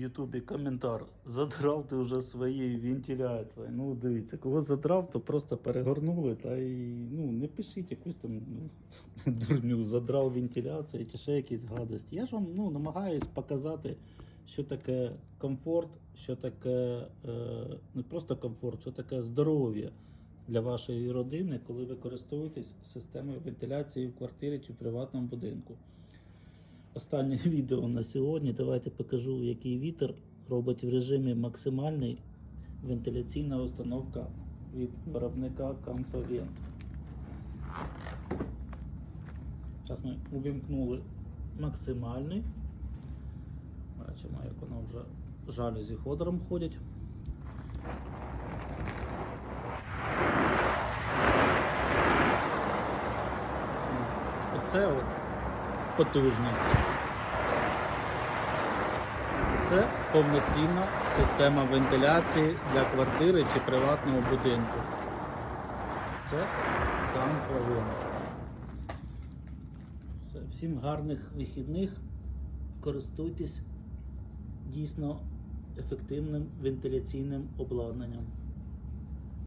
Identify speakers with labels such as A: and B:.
A: Ютубі коментар. Задрав ти вже своєю вентиляцією. Ну, дивіться, кого задрав, то просто перегорнули та і ну, не пишіть якусь там ну, дурню, задрав вентиляцію чи ще якісь гадості. Я ж вам ну, намагаюсь показати, що таке комфорт, що таке е, не просто комфорт, що таке здоров'я для вашої родини, коли ви користуєтесь системою вентиляції в квартирі чи в приватному будинку. Останнє відео на сьогодні. Давайте покажу, який вітер робить в режимі максимальний вентиляційна установка від виробника Камповен. Зараз ми увімкнули максимальний. Бачимо, як воно вже жалюзі ходором ходять. Оце от потужність. Це повноцінна система вентиляції для квартири чи приватного будинку. Це Камфовин. Все, Всім гарних вихідних. Користуйтесь дійсно ефективним вентиляційним обладнанням.